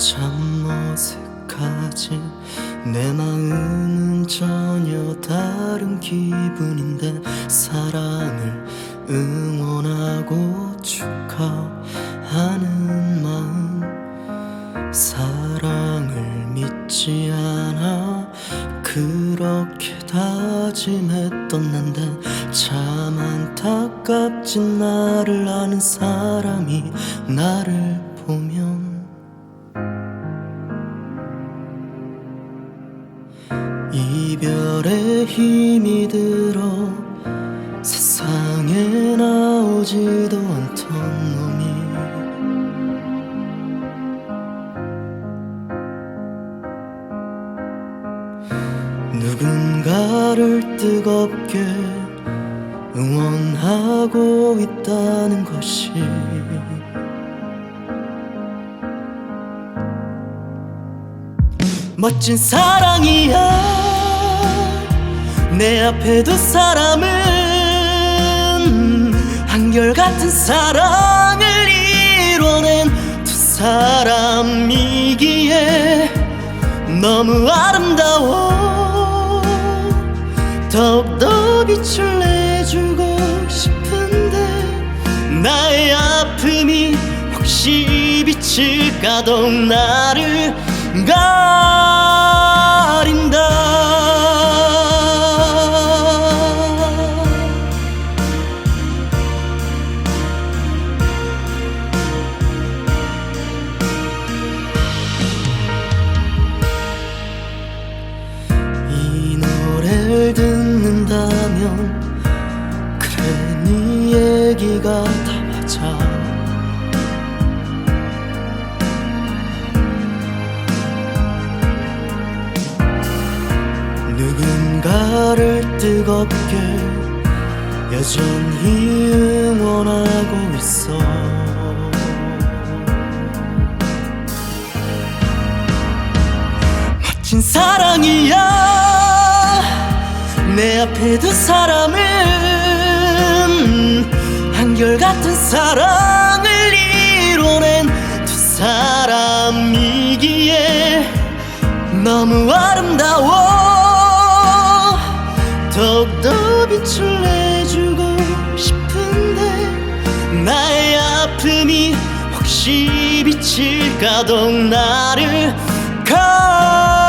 참 어색하지. 내 마음은 전혀 다른 기분인데 사랑을 응원하고 축하하는 마음. 사랑을 믿지 않아 그렇게 다짐했던 난데 참 안타깝진 나를 아는 사람이 나를 힘이 들어 세상에 나오지도 않던 놈이 누군가를 뜨겁게 응원하고 있다는 것이 멋진 사랑이야 내 앞에 두 사람은 한결같은 사랑을 이뤄낸 두 사람이기에 너무 아름다워. 더욱더 빛을 내주고 싶은데 나의 아픔이 혹시 비칠까도 나를 가 네 얘기가 다 맞아 누군가를 뜨겁게 여전히 응원하고 있어. 멋진 사랑이야. 내 앞에 두 한결같은 사랑을 이뤄낸 두 사람이기에 너무 아름다워. 더욱더 빛을 내주고 싶은데 나의 아픔이 혹시 비칠까도 나를 가